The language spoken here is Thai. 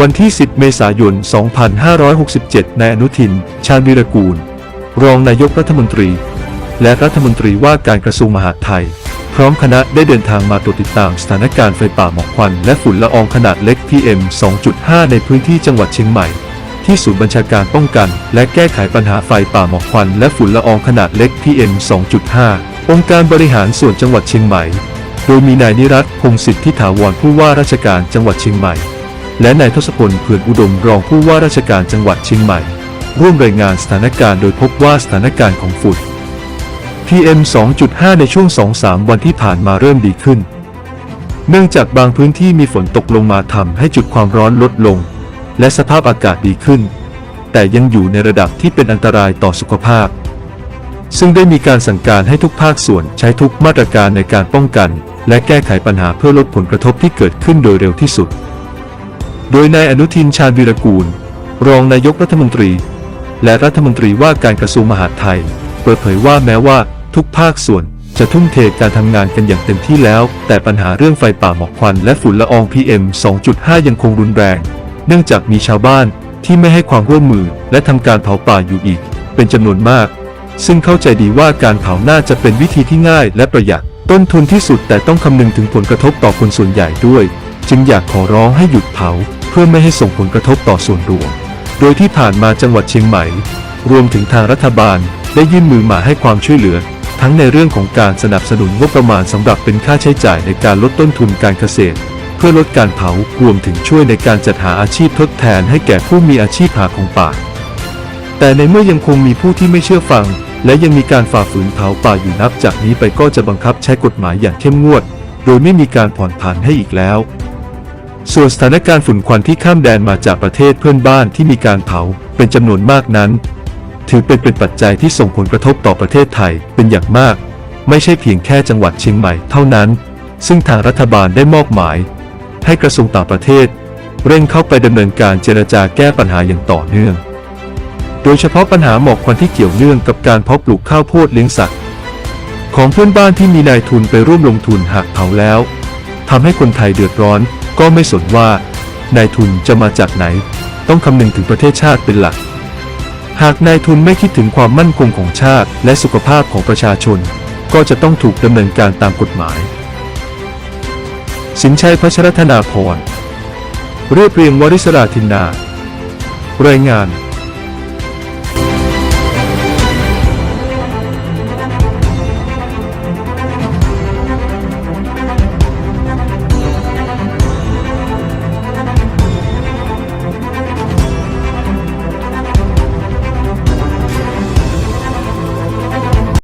วันที่ 10 เมษายน 2567 นายอนุทิน ชาญวีรกูล รองนายกรัฐมนตรี และรัฐมนตรีว่าการกระทรวงมหาดไทย พร้อมคณะได้เดินทางมาตรวจติดตามสถานการณ์ไฟป่าหมอกควัน และฝุ่นละอองขนาดเล็ก PM 2.5 ในพื้นที่จังหวัดเชียงใหม่ ที่ศูนย์บัญชาการป้องกัน และแก้ไขปัญหาไฟป่าหมอกควัน และฝุ่นละอองขนาดเล็ก PM 2.5 องค์การบริหารส่วนจังหวัดเชียงใหม่ โดยมีนายนิรัตพงศิษฐ์ที่ถาวรผู้ว่าราชการจังหวัดเชียงใหม่ และนายทศพลเผื่อนอุดมรองผู้ว่าราชการจังหวัดเชียงใหม่ ร่วมรายงานสถานการณ์โดยพบว่าสถานการณ์ของฝุ่น PM 2.5 ในช่วง 2-3 วันที่ผ่านมาเริ่มดีขึ้น เนื่องจากบางพื้นที่มีฝนตกลงมาทำให้จุดความร้อนลดลง และสภาพอากาศดีขึ้น แต่ยังอยู่ในระดับที่เป็นอันตรายต่อสุขภาพ ซึ่งได้มีการสั่งการให้ทุกภาคส่วนใช้ทุกมาตรการในการป้องกัน และแก้ไขปัญหาเพื่อลดผลกระทบที่เกิดขึ้นโดยเร็วที่สุด โดยนายอนุทินชาญวีรกูล รองนายกรัฐมนตรี และรัฐมนตรีว่าการกระทรวงมหาดไทย เปิดเผยว่าแม้ว่าทุกภาคส่วนจะทุ่มเทการทำงานกันอย่างเต็มที่แล้ว แต่ปัญหาเรื่องไฟป่าหมอกควันและฝุ่นละออง PM 2.5 ยังคงรุนแรง เนื่องจากมีชาวบ้านที่ไม่ให้ความร่วมมือและทำการเผาป่าอยู่อีก เป็นจำนวนมาก ซึ่งเข้าใจดีว่าการเผาน่าจะเป็นวิธีที่ง่ายและประหยัด ต้นทุนที่สุดแต่ต้องคำนึงถึงผลกระทบต่อคนส่วนใหญ่ด้วย จึงอยากขอร้องให้หยุดเผา เพื่อไม่ให้ส่งผลกระทบต่อส่วนรวม โดยที่ผ่านมาจังหวัดเชียงใหม่ รวมถึงทางรัฐบาลได้ยื่นมือมาให้ความช่วยเหลือ ทั้งในเรื่องของการสนับสนุนงบประมาณสำหรับเป็นค่าใช้จ่ายในการลดต้นทุนการเกษตร เพื่อลดการเผารวมถึงช่วยในการจัดหาอาชีพทดแทนให้แก่ผู้มีอาชีพหาของป่า แต่ในเมื่อยังคงมีผู้ที่ไม่เชื่อฟัง และยังมีการฝ่าฝืนเผาป่าอยู่นับจากนี้ไปก็จะบังคับใช้กฎหมายอย่างเข้มงวด โดยไม่มีการผ่อนผันให้อีกแล้ว ส่วนสถานการณ์ฝุ่นควันที่ข้ามแดนมาจากประเทศเพื่อนบ้านที่มีการเผาเป็นจำนวนมากนั้น ถือเป็นเป็นปัจจัยที่ส่งผลกระทบต่อประเทศไทยเป็นอย่างมาก ไม่ใช่เพียงแค่จังหวัดเชียงใหม่เท่านั้น ซึ่งทางรัฐบาลได้มอบหมาย ให้กระทรวงต่างประเทศ เร่งเข้าไปดำเนินการเจรจาแก้ปัญหาอย่างต่อเนื่อง โดยเฉพาะปัญหาหมอกควันที่เกี่ยวเนื่องกับการเพาะปลูกข้าวโพดเลี้ยงสัตว์ของเพื่อนบ้านที่มีนายทุนไปร่วมลงทุนหากเผาแล้ว ทำให้คนไทยเดือดร้อน ก็ไม่สนว่านายทุนจะมาจากไหน ต้องคำนึงถึงประเทศชาติเป็นหลัก หากนายทุนไม่คิดถึงความมั่นคงของชาติ และสุขภาพของประชาชน ก็จะต้องถูกดำเนินการตามกฎหมาย สินชัยพัชรธนาพรเรียบเรียงวริศราธินนารายงาน